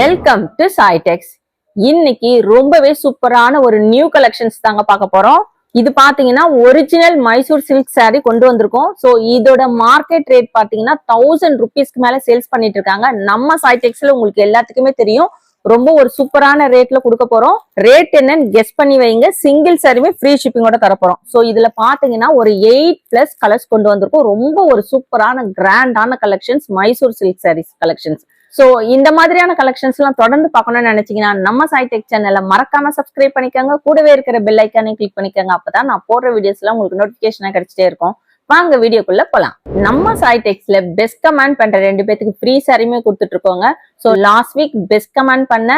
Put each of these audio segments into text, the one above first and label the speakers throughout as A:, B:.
A: Welcome to சாய்டெக்ஸ் இன்னைக்கு ரொம்பவே சூப்பரான ஒரு நியூ கலெக்ஷன்ஸ் தாங்க பார்க்க போறோம். இது பாத்தீங்கன்னா ஒரிஜினல் மைசூர் சில்க் சாரீ கொண்டு வந்திருக்கோம். ஸோ இதோட மார்க்கெட் ரேட் பாத்தீங்கன்னா தௌசண்ட் ருபீஸ்க்கு மேல சேல்ஸ் பண்ணிட்டு இருக்காங்க. நம்ம சாய்டெக்ஸ்ல உங்களுக்கு எல்லாத்துக்குமே தெரியும். ரொம்ப ஒரு சூப்பரான ரேட்ல கொடுக்க போறோம். ரேட் என்னன்னு கெஸ் பண்ணி வைங்க. சிங்கிள் சாரியுமே ஃப்ரீ ஷிப்பிங்கோட தரப்போறோம் ஸோ இதுல பாத்தீங்கன்னா ஒரு எயிட் பிளஸ் கலர்ஸ் கொண்டு வந்திருக்கோம். ரொம்ப ஒரு சூப்பரான கிராண்டான collections Mysore silk sarees collections so இந்த மாதிரியான கலெக்ஷன்ஸ் எல்லாம் தொடர்ந்து பார்க்கணும்னு நினைச்சீங்கன்னா நம்ம சாய்டெக் சேனலை மறக்காம சப்ஸ்கிரைப் பண்ணிக்கோங்க. கூடவே இருக்கிற பெல் ஐக்கானே கிளிக் பண்ணிக்கோங்க. அப்பதான் நான் போடுற வீடியோஸ் எல்லாம் உங்களுக்கு நோட்டிபிகேஷனா கிடைச்சிட்டே இருக்கும். வாங்க வீடியோக்குள்ள போலாம். நம்ம சாய்டெக்ஸ்ல பெஸ்ட் கமெண்ட் பண்ற ரெண்டு பேத்துக்கு ஃப்ரீ சாரியுமே கொடுத்துட்டு இருக்கோங்க. லாஸ்ட் வீக் பெஸ்ட் கமெண்ட் பண்ண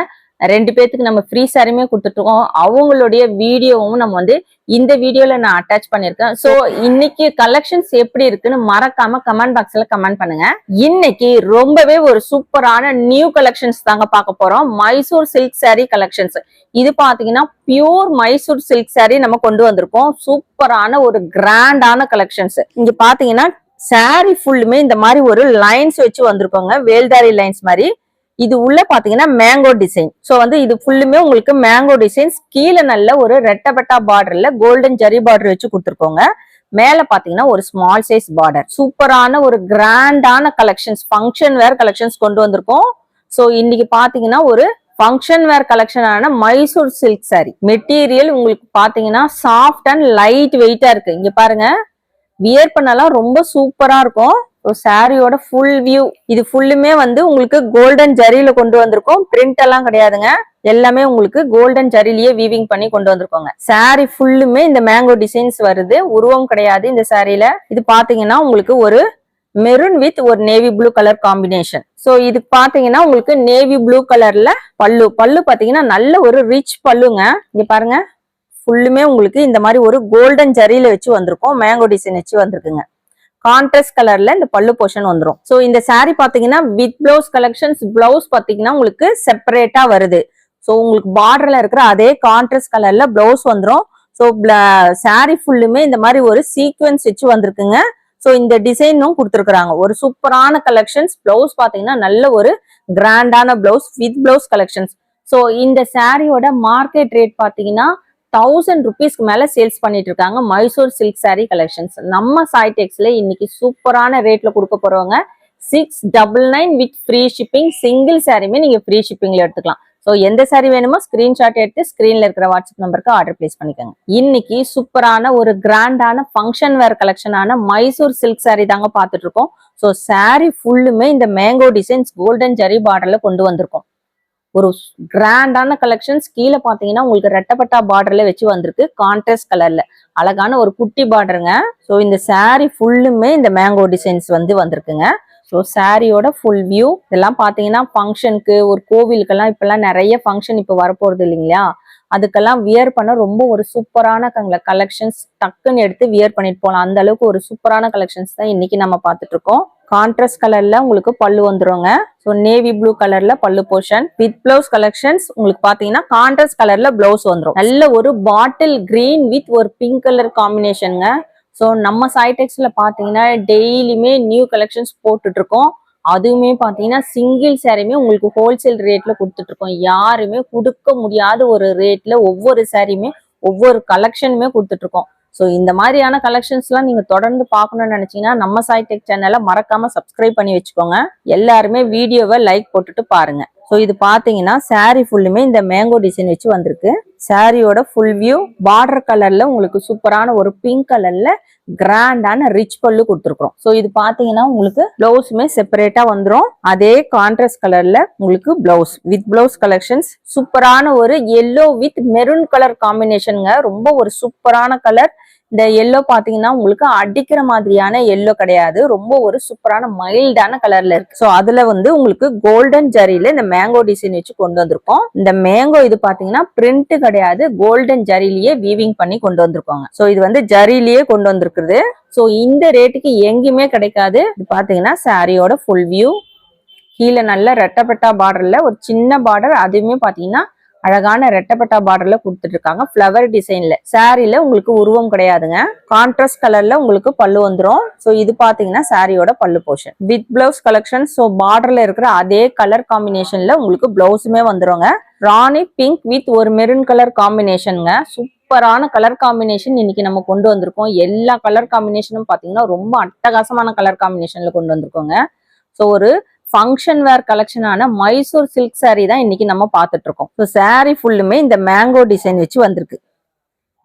A: ரெண்டு பேத்துக்கு நம்ம ஃப்ரீ சாரியுமே கொடுத்துட்ருக்கோம் அவங்களுடைய வீடியோவும் நம்ம வந்து இந்த வீடியோல நான் அட்டாச் பண்ணிருக்கேன் சோ இன்னைக்கு கலெக்ஷன்ஸ் எப்படி இருக்குன்னு மறக்காம கமெண்ட் பாக்ஸ்ல கமெண்ட் பண்ணுங்க. இன்னைக்கு ரொம்பவே ஒரு சூப்பரான நியூ கலெக்ஷன்ஸ் தாங்க பார்க்க போறோம். மைசூர் சில்க் சாரி கலெக்ஷன்ஸ் இது பாத்தீங்கன்னா பியூர் மைசூர் சில்க் சாரி நம்ம கொண்டு வந்திருக்கோம். சூப்பரான ஒரு கிராண்டான கலெக்ஷன்ஸ் இங்க பாத்தீங்கன்னா சாரி ஃபுல்லுமே இந்த மாதிரி ஒரு லைன்ஸ் வச்சு வந்திருக்கோங்க. வேல்தாரி லைன்ஸ் மாதிரி. இது உள்ள பாத்தீங்கன்னா மேங்கோ டிசைன் சோ வந்து இது ஃபுல்லுமே உங்களுக்கு மேங்கோ டிசைன்ஸ் கீழே நல்ல ஒரு ரெட்டபட்டா பார்டர்ல கோல்டன் ஜரி பார்டர் வச்சு கொடுத்துருக்கோங்க. மேல பாத்தீங்கன்னா ஒரு ஸ்மால் சைஸ் பார்டர் சூப்பரான ஒரு கிராண்டான கலெக்ஷன்ஸ் ஃபங்க்ஷன் வேர் கலெக்ஷன்ஸ் கொண்டு வந்திருக்கோம். சோ இன்னைக்கு பாத்தீங்கன்னா ஒரு ஃபங்க்ஷன் வேர் கலெக்ஷனான மைசூர் சில்க் சாரி மெட்டீரியல் உங்களுக்கு பாத்தீங்கன்னா சாஃப்ட் அண்ட் லைட் வெயிட்டா இருக்கு. இங்க பாருங்க. வியர் பண்ணலாம் ரொம்ப சூப்பரா இருக்கும். சாரியோட ஃபுல் வியூ இது ஃபுல்லுமே வந்து உங்களுக்கு கோல்டன் ஜரியில கொண்டு வந்திருக்கோம். பிரிண்ட் எல்லாம் கிடையாதுங்க. எல்லாமே உங்களுக்கு கோல்டன் ஜரிலேயே வீவிங் பண்ணி கொண்டு வந்திருக்கோங்க. சாரி ஃபுல்லுமே இந்த மேங்கோ டிசைன்ஸ் வருது. உருவம் கிடையாது இந்த சாரியில இது பாத்தீங்கன்னா உங்களுக்கு ஒரு மெரூன் வித் ஒரு navy blue colour combination so இது பாத்தீங்கன்னா உங்களுக்கு நேவி ப்ளூ கலர்ல பல்லு. பல்லு பாத்தீங்கன்னா நல்ல ஒரு ரிச் பல்லுங்க. இங்க பாருங்க. ஃபுல்லுமே உங்களுக்கு இந்த மாதிரி ஒரு கோல்டன் ஜரியில வச்சு வந்திருக்கோம். மேங்கோ டிசைன் வச்சு வந்திருக்குங்க. கான்ட்ராஸ்ட் கலர்ல இந்த பல்லு போர்ஷன் வந்துடும் சோ இந்த saree பாத்தீங்கன்னா வித் பிளவுஸ் கலெக்ஷன்ஸ் பிளவுஸ் பாத்தீங்கன்னா உங்களுக்கு செப்பரேட்டா வருது. சோ உங்களுக்கு பார்டர்ல இருக்கிற அதே கான்ட்ராஸ்ட் கலர்ல பிளவுஸ் வந்துடும் சோ saree ஃபுல்லுமே இந்த மாதிரி ஒரு சீக்வன்ஸ் வச்சு வந்திருக்குங்க. சோ இந்த டிசைனும் கொடுத்துருக்காங்க ஒரு சூப்பரான கலெக்ஷன்ஸ் பிளவுஸ் பாத்தீங்கன்னா நல்ல ஒரு கிராண்டான blouse with blouse collections so இந்த சாரியோட மார்க்கெட் ரேட் பாத்தீங்கன்னா தௌசண்ட் ருபீஸ்க்கு மேல சேல்ஸ் பண்ணிட்டு இருக்காங்க. மைசூர் சில்க் saree கலெக்ஷன்ஸ் நம்ம சாய்டெக்ஸ்ல இன்னைக்கு சூப்பரான ரேட்ல கொடுக்க போறவங்க six double nine with free shipping single சாரியுமே நீங்க ஃப்ரீ ஷிப்பிங்ல எடுத்துக்கலாம். ஸோ எந்த சாரி வேணுமோ ஸ்கிரீன்ஷாட் எடுத்து ஸ்கிரீன்ல இருக்கிற வாட்ஸ்அப் நம்பருக்கு ஆர்டர் பிளேஸ் பண்ணிக்கோங்க. இன்னைக்கு சூப்பரான ஒரு கிராண்டான ஃபங்க்ஷன் வேர் கலெக்ஷனான மைசூர் சில்க் சாரி தாங்க பார்த்துட்டு இருக்கோம். ஸோ சாரி ஃபுல்லுமே இந்த மேங்கோ டிசைன்ஸ் கோல்டன் ஜரி பார்டர்ல கொண்டு வந்திருக்கோம். ஒரு கிராண்டான கலெக்ஷன்ஸ் கீழே பார்த்தீங்கன்னா உங்களுக்கு ரெட்டப்பட்டா பார்டர்ல வச்சு வந்திருக்கு. கான்ட்ராஸ்ட் கலர்ல அழகான ஒரு குட்டி பார்டருங்க ஸோ இந்த saree ஃபுல்லுமே இந்த மேங்கோ டிசைன்ஸ் வந்து வந்திருக்குங்க. ஸோ சாரியோட ஃபுல் வியூ இதெல்லாம் பார்த்தீங்கன்னா ஃபங்க்ஷனுக்கு ஒரு கோவிலுக்கெல்லாம் இப்பெல்லாம் நிறைய ஃபங்க்ஷன் இப்போ வரப்போறது இல்லைங்களா? அதுக்கெல்லாம் வியர் பண்ண ரொம்ப ஒரு சூப்பரான கலெக்ஷன்ஸ் டக்குன்னு எடுத்து வியர் பண்ணிட்டு போகலாம் அந்த அளவுக்கு ஒரு சூப்பரான கலெக்ஷன்ஸ் தான் இன்னைக்கு நம்ம பார்த்துட்டு இருக்கோம். கான்ட்ராஸ்ட் கலர்ல உங்களுக்கு பல்லு வந்துருங்க. ஸோ நேவி ப்ளூ கலர்ல பல்லு போர்ஷன் வித் பிளவுஸ் கலெக்ஷன்ஸ் உங்களுக்கு பாத்தீங்கன்னா கான்ட்ராஸ்ட் கலர்ல பிளவுஸ் வந்துடும் நல்ல ஒரு பாட்டில் கிரீன் வித் ஒரு பிங்க் கலர் காம்பினேஷனுங்க ஸோ நம்ம சைடெக்ஸ்ல பாத்தீங்கன்னா டெய்லியுமே நியூ கலெக்ஷன்ஸ் போட்டுட்டு இருக்கோம். அதுவுமே பார்த்தீங்கன்னா சிங்கிள் சாரியுமே உங்களுக்கு ஹோல்சேல் ரேட்ல கொடுத்துட்டு இருக்கோம் யாருமே கொடுக்க முடியாத ஒரு ரேட்ல ஒவ்வொரு சாரியுமே ஒவ்வொரு கலெக்ஷனுமே கொடுத்துட்டு இருக்கோம் ஸோ இந்த மாதிரியான கலெக்ஷன்ஸ்லாம் நீங்க தொடர்ந்து பார்க்கணும்னு நினைச்சீங்கன்னா நம்ம சாய்டெக் சேனலை மறக்காம சப்ஸ்கிரைப் பண்ணி வச்சுக்கோங்க. எல்லாருமே வீடியோவை லைக் போட்டுட்டு பாருங்க. ஸோ இது பார்த்தீங்கன்னா saree ஃபுல்லுமே இந்த மேங்கோ டிசைன் வச்சு வந்திருக்கு. சாரியோட ஃபுல் வியூ பார்டர் கலர்ல உங்களுக்கு சூப்பரான ஒரு பிங்க் கலர்ல கிராண்டான ரிச் பல்லு கொடுத்துருக்குறோம். ஸோ இது பார்த்தீங்கன்னா உங்களுக்கு பிளவுஸுமே செப்பரேட்டா வந்துடும் அதே கான்ட்ராஸ்ட் கலர்ல உங்களுக்கு பிளவுஸ் வித் பிளவுஸ் கலெக்ஷன்ஸ் சூப்பரான ஒரு எல்லோ வித் மெரூன் கலர் காம்பினேஷனுங்க ரொம்ப ஒரு சூப்பரான கலர் இந்த எல்லோ பாத்தீங்கன்னா உங்களுக்கு அடிக்கிற மாதிரியான எல்லோ கிடையாது. ரொம்ப ஒரு சூப்பரான மைல்டான கலர்ல இருக்கு. ஸோ அதுல வந்து உங்களுக்கு கோல்டன் ஜரியில இந்த மேங்கோ டிசைன் வச்சு கொண்டு வந்திருக்கோம். இந்த மேங்கோ இது பாத்தீங்கன்னா பிரிண்ட் கிடையாது. கோல்டன் ஜரிலேயே வீவிங் பண்ணி கொண்டு வந்திருக்காங்க. ஸோ இது வந்து ஜரிலேயே கொண்டு வந்திருக்குது ஸோ இந்த ரேட்டுக்கு எங்கேயுமே கிடைக்காது. இது பாத்தீங்கன்னா சாரியோட ஃபுல் வியூ கீழே நல்ல ரெட்டப்பட்டா பார்டர்ல ஒரு சின்ன பார்டர் அதுவுமே பாத்தீங்கன்னா அழகான ரெட்டப்பட்டா பார்டர்ல கொடுத்துட்டு இருக்காங்க ஃப்ளவர் டிசைன்ல சாரில உங்களுக்கு உருவம் கிடையாதுங்க. கான்ட்ராஸ்ட் கலர்ல உங்களுக்கு பல்லு வந்துடும் ஸோ இது பாத்தீங்கன்னா சாரியோட பல்லு portion with blouse collection so பார்டர்ல இருக்கிற அதே கலர் காம்பினேஷன்ல உங்களுக்கு பிளவுஸுமே வந்துருங்க. ராணி பிங்க் வித் ஒரு மெரூன் கலர் காம்பினேஷனுங்க சூப்பரான கலர் காம்பினேஷன் இன்னைக்கு நம்ம கொண்டு வந்திருக்கோம். எல்லா கலர் காம்பினேஷனும் பாத்தீங்கன்னா ரொம்ப அட்டகாசமான கலர் காம்பினேஷன்ல கொண்டு வந்திருக்கோங்க. ஸோ ஒரு ஃபங்க்ஷன் வேர் கலெக்ஷனான மைசூர் சில்க் saree தான் இன்னைக்கு நம்ம பார்த்துட்டு இருக்கோம் ஸோ saree ஃபுல்லுமே இந்த மேங்கோ டிசைன் வச்சு வந்திருக்கு.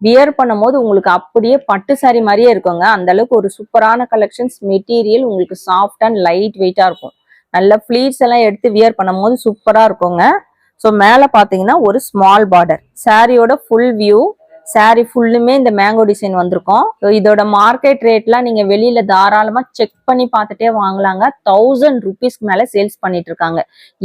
A: வியர் பண்ணும்போது உங்களுக்கு அப்படியே பட்டு saree மாதிரியே இருக்குங்க. அந்த அளவுக்கு ஒரு சூப்பரான கலெக்ஷன்ஸ் மெட்டீரியல் உங்களுக்கு சாஃப்ட் அண்ட் லைட் வெயிட்டா இருக்கும். நல்ல ஃபிளீட்ஸ் எல்லாம் எடுத்து வியர் பண்ணும்போது சூப்பரா இருக்குங்க. ஸோ மேலே பார்த்தீங்கன்னா ஒரு ஸ்மால் பார்டர் சாரியோட ஃபுல் வியூ சாரி ஃபுல்லுமே இந்த மேங்கோ டிசைன் வந்திருக்கும். இதோட மார்க்கெட் ரேட்லாம் நீங்க வெளியில தாராளமா செக் பண்ணி பார்த்துட்டே வாங்கலாங்க. தௌசண்ட் ருபீஸ்க்கு மேல சேல்ஸ் பண்ணிட்டு இருக்காங்க.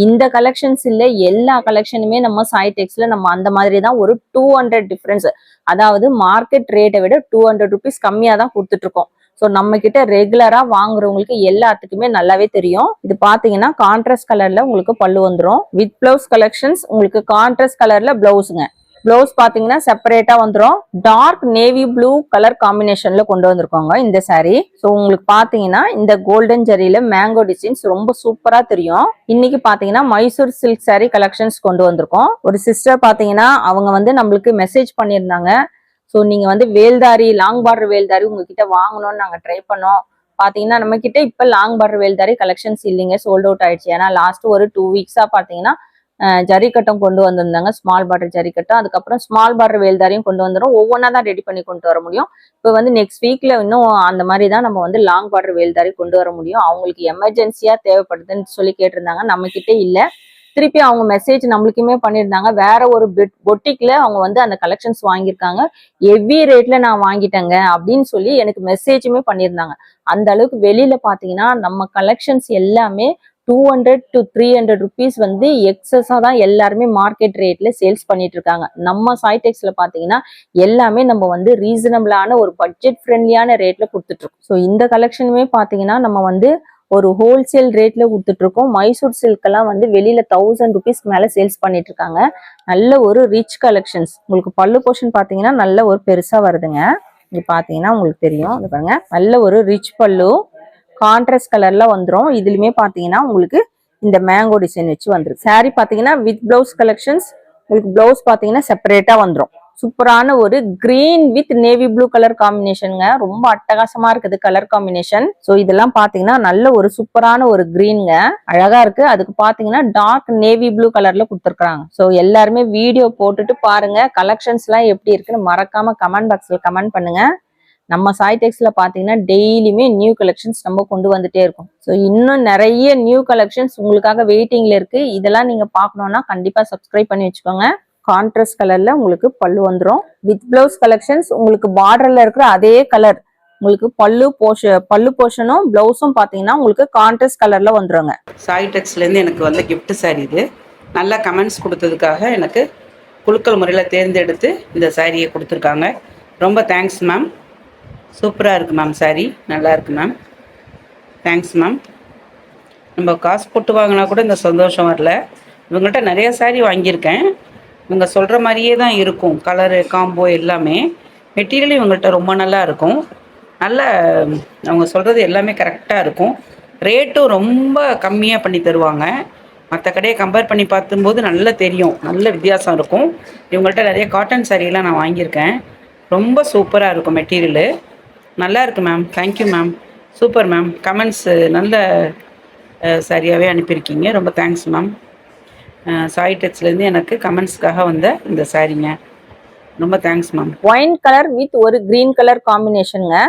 A: இந்த கலெக்ஷன்ஸ் இல்ல எல்லா கலெக்ஷனுமே நம்ம சாய்டெக்ஸ்ல நம்ம அந்த மாதிரி தான் ஒரு டூ ஹண்ட்ரட் டிஃபரன்ஸ் அதாவது மார்க்கெட் ரேட்டை விட டூ ஹண்ட்ரட் ருபீஸ் கம்மியா தான் கொடுத்துட்டு இருக்கோம் ஸோ நம்ம கிட்ட ரெகுலரா வாங்குறவங்களுக்கு எல்லாத்துக்குமே நல்லாவே தெரியும். இது பாத்தீங்கன்னா கான்ட்ராஸ்ட் கலர்ல உங்களுக்கு பல்லு வந்துடும் வித் பிளவுஸ் கலெக்ஷன்ஸ் உங்களுக்கு கான்ட்ராஸ்ட் கலர்ல பிளவுஸுங்க பிளவுஸ் பாத்தீங்கன்னா செப்பரேட்டா வந்துடும் டார்க் நேவி ப்ளூ கலர் காம்பினேஷன்ல கொண்டு வந்திருக்கோங்க இந்த saree. ஸோ உங்களுக்கு பாத்தீங்கன்னா இந்த கோல்டன் ஜரியில மேங்கோ டிசைன்ஸ் ரொம்ப சூப்பரா தெரியும். இன்னைக்கு பாத்தீங்கன்னா மைசூர் சில்க் saree கலெக்ஷன்ஸ் கொண்டு வந்திருக்கோம். ஒரு சிஸ்டர் பாத்தீங்கன்னா அவங்க வந்து நம்மளுக்கு மெசேஜ் பண்ணியிருந்தாங்க. ஸோ நீங்க வந்து வேல்தாரி லாங் பார்டர் வேல்தாரி உங்ககிட்ட வாங்கணும்னு நாங்க ட்ரை பண்ணோம். பாத்தீங்கன்னா நம்ம கிட்ட இப்ப லாங் பார்டர் வேல்தாரி கலெக்ஷன்ஸ் இல்லைங்க. சோல்ட் அவுட் ஆயிடுச்சு. ஏன்னா லாஸ்ட் ஒரு டூ வீக்ஸா பாத்தீங்கன்னா ஜரிக்கட்டம் கொண்டு வந்திருந்தாங்க. ஸ்மால் பார்டர் ஜரிக்கட்டம். அதுக்கப்புறம் ஸ்மால் பார்டர் வேல்தாரையும் கொண்டு வந்துடும் ஒவ்வொன்றா தான் ரெடி பண்ணி கொண்டு வர முடியும். இப்போ வந்து நெக்ஸ்ட் வீக்கில் இன்னும் அந்த மாதிரி தான் நம்ம வந்து லாங் பார்டர் வேல்தாரி கொண்டு வர முடியும். அவங்களுக்கு எமர்ஜென்சியாக தேவைப்படுதுன்னு சொல்லி கேட்டிருந்தாங்க. நம்மக்கிட்டே இல்லை. திருப்பி அவங்க மெசேஜ் நம்மளுக்குமே பண்ணியிருந்தாங்க. வேற ஒரு பொட்டிக்ல அவங்க வந்து அந்த கலெக்ஷன்ஸ் வாங்கியிருக்காங்க. ஹெவி ரேட்ல நான் வாங்கிட்டேங்க அப்படின்னு சொல்லி எனக்கு மெசேஜுமே பண்ணியிருந்தாங்க. அந்த அளவுக்கு வெளியில பாத்தீங்கன்னா நம்ம கலெக்ஷன்ஸ் எல்லாமே two hundred to three hundred rupees வந்து எக்ஸஸாக தான் எல்லாருமே மார்க்கெட் ரேட்ல சேல்ஸ் பண்ணிட்டு இருக்காங்க. நம்ம சாய்டெக்ஸ்ல பார்த்தீங்கன்னா எல்லாமே நம்ம வந்து ரீசனபிளான ஒரு பட்ஜெட் ஃப்ரெண்ட்லியான ரேட்ல கொடுத்துட்டு இருக்கோம். ஸோ இந்த கலெக்ஷனுமே பார்த்தீங்கன்னா நம்ம வந்து ஒரு ஹோல்சேல் ரேட்ல கொடுத்துட்டு இருக்கோம். மைசூர் சில்கெல்லாம் வந்து வெளியில தௌசண்ட் ருபீஸ்க்கு மேல சேல்ஸ் பண்ணிட்டு இருக்காங்க. நல்ல ஒரு ரிச் கலெக்ஷன்ஸ் உங்களுக்கு பல்லு போர்ஷன் பார்த்தீங்கன்னா நல்ல ஒரு பெருசா வருதுங்க. இது பார்த்தீங்கன்னா உங்களுக்கு தெரியும். இது பாருங்க. நல்ல ஒரு ரிச் பல்லு. கான்ட்ராஸ்ட் கலர்ல வந்துரும். இதுலயுமே பாத்தீங்கன்னா உங்களுக்கு இந்த மேங்கோ டிசைன் வச்சு வந்துருக்கு சாரி பாத்தீங்கன்னா வித் பிளவுஸ் கலெக்ஷன்ஸ் உங்களுக்கு பிளவுஸ் பாத்தீங்கன்னா செப்பரேட்டா வந்துரும். சூப்பரான ஒரு green with navy blue colour காம்பினேஷனுங்க ரொம்ப அட்டகாசமா இருக்குது கலர் காம்பினேஷன் ஸோ இதெல்லாம் பாத்தீங்கன்னா நல்ல ஒரு சூப்பரான ஒரு கிரீனுங்க அழகா இருக்கு. அதுக்கு பாத்தீங்கன்னா டார்க் நேவி ப்ளூ கலர்ல கொடுத்துருக்காங்க ஸோ எல்லாருமே வீடியோ போட்டுட்டு பாருங்க. கலெக்ஷன்ஸ் எல்லாம் எப்படி இருக்குன்னு மறக்காம கமெண்ட் பாக்ஸ்ல கமெண்ட் பண்ணுங்க. நம்ம சாய்டெக்ஸ்ல பாத்தீங்கன்னா டெய்லியுமே நியூ கலெக்ஷன்ஸ் நம்ம கொண்டு வந்துட்டே இருக்கும். ஸோ இன்னும் நிறைய நியூ கலெக்ஷன்ஸ் உங்களுக்காக வெயிட்டிங்ல இருக்கு. இதெல்லாம் நீங்க பார்க்கணும்னா கண்டிப்பா சப்ஸ்கிரைப் பண்ணி வச்சுக்கோங்க. கான்ட்ராஸ்ட் கலர்ல உங்களுக்கு பல்லு வந்துரும். வித் பிளவுஸ் கலெக்ஷன்ஸ் உங்களுக்கு பார்டர்ல இருக்கிற அதே கலர் உங்களுக்கு பல்லு போஷ பல்லு போஷனும் பிளவுஸும் பாத்தீங்கன்னா உங்களுக்கு கான்ட்ராஸ்ட் கலர்ல வந்துருங்க.
B: சாய் டெக்ஸ்லேருந்து எனக்கு வந்த கிஃப்ட் சாரி இது. நல்ல கமெண்ட்ஸ் கொடுத்ததுக்காக எனக்கு குழுக்கள் முறையில் தேர்ந்தெடுத்து இந்த சாரியை கொடுத்துருக்காங்க. ரொம்ப தேங்க்ஸ் மேம் சூப்பராக இருக்குது மேம் saree. நல்லா இருக்குது மேம் தேங்க்ஸ் மேம் நம்ம காசு போட்டு வாங்கினா கூட இந்த சந்தோஷம் வரல. இவங்கள்ட்ட நிறைய saree வாங்கியிருக்கேன். இவங்க சொல்கிற மாதிரியே தான் இருக்கும். கலரு காம்போ எல்லாமே. மெட்டீரியல் இவங்கள்ட்ட ரொம்ப நல்லா இருக்கும். நல்ல அவங்க சொல்கிறது எல்லாமே கரெக்டாக இருக்கும். ரேட்டும் ரொம்ப கம்மியாக பண்ணி தருவாங்க. மற்ற கடையை கம்பேர் பண்ணி பார்த்தும்போது நல்லா தெரியும். நல்ல வித்தியாசம் இருக்கும். இவங்கள்ட்ட நிறைய காட்டன் சாரீலாம் நான் வாங்கியிருக்கேன். ரொம்ப சூப்பராக இருக்கும் மெட்டீரியலு நல்லா இருக்கு ma'am thank you ma'am super ma'am comments நல்ல சரியாகவே அனுப்பியிருக்கீங்க. ரொம்ப தேங்க்ஸ் மேம் சாய் டெக்ஸ்லேருந்து எனக்கு கமெண்ட்ஸ்க்காக வந்த இந்த சாரீங்க. ரொம்ப thanks ma'am
A: wine colour with ஒரு கிரீன் கலர் காம்பினேஷனுங்க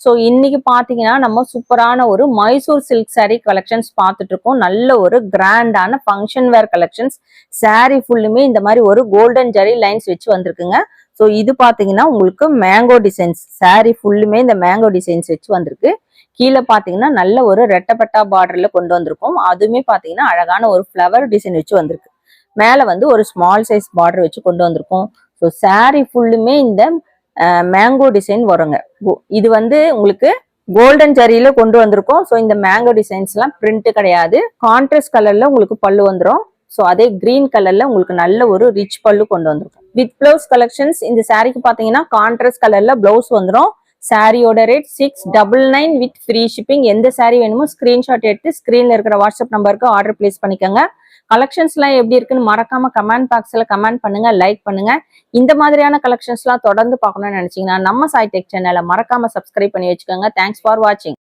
A: ஸோ இன்னைக்கு பார்த்தீங்கன்னா நம்ம சூப்பரான ஒரு மைசூர் சில்க் சாரீ கலெக்ஷன்ஸ் பார்த்துட்டு இருக்கோம் நல்ல ஒரு கிராண்டான ஃபங்க்ஷன் வேர் கலெக்ஷன்ஸ் சாரீ ஃபுல்லுமே இந்த மாதிரி ஒரு கோல்டன் ஜரி லைன்ஸ் வச்சு வந்திருக்குங்க. ஸோ இது பார்த்தீங்கன்னா உங்களுக்கு மேங்கோ டிசைன்ஸ் saree ஃபுல்லுமே இந்த மேங்கோ டிசைன்ஸ் வச்சு வந்திருக்கு. கீழே பார்த்தீங்கன்னா நல்ல ஒரு ரெட்டப்பட்டா பார்டரில் கொண்டு வந்திருக்கோம். அதுவுமே பார்த்தீங்கன்னா அழகான ஒரு ஃப்ளவர் டிசைன் வச்சு வந்திருக்கு. மேலே வந்து ஒரு ஸ்மால் சைஸ் பார்டர் வச்சு கொண்டு வந்திருக்கோம். ஸோ saree ஃபுல்லுமே இந்த மேங்கோ டிசைன் வருங்க. இது வந்து உங்களுக்கு கோல்டன் ஜரியில கொண்டு வந்திருக்கோம். ஸோ இந்த மேங்கோ டிசைன்ஸ்லாம் பிரிண்ட்டு பிரிண்ட் கிடையாது. கான்ட்ராஸ்ட் கலர்ல உங்களுக்கு பல்லு வந்துடும் ஸோ அதே கிரீன் கலர்ல உங்களுக்கு நல்ல ஒரு ரிச் பல்லு கொண்டு வந்திருக்கும். வித் பிளவுஸ் கலெக்ஷன்ஸ் இந்த சாரீக்கு பாத்தீங்கன்னா கான்ட்ராஸ்ட் கலர்ல பிளவுஸ் வந்துடும் சாரியோட rate six double nine with free shipping எந்த சாரீ வேணுமோ ஸ்கிரீன்ஷாட் எடுத்து ஸ்கிரீன்ல இருக்கிற வாட்ஸ்அப் நம்பருக்கு ஆர்டர் பிளேஸ் பண்ணிக்கோங்க. கலெக்ஷன்ஸ்லாம் எப்படி இருக்குன்னு மறக்காம கமெண்ட் பாக்ஸ்ல கமெண்ட் பண்ணுங்க லைக் பண்ணுங்க. இந்த மாதிரியான கலெக்ஷன்ஸ்லாம் தொடர்ந்து பார்க்கணும்னு நினைச்சீங்கன்னா நம்ம சாய் டெக் சேனலை மறக்காம சப்ஸ்கிரைப் பண்ணி வச்சுக்கோங்க. தேங்க்ஸ் ஃபார் வாட்சிங்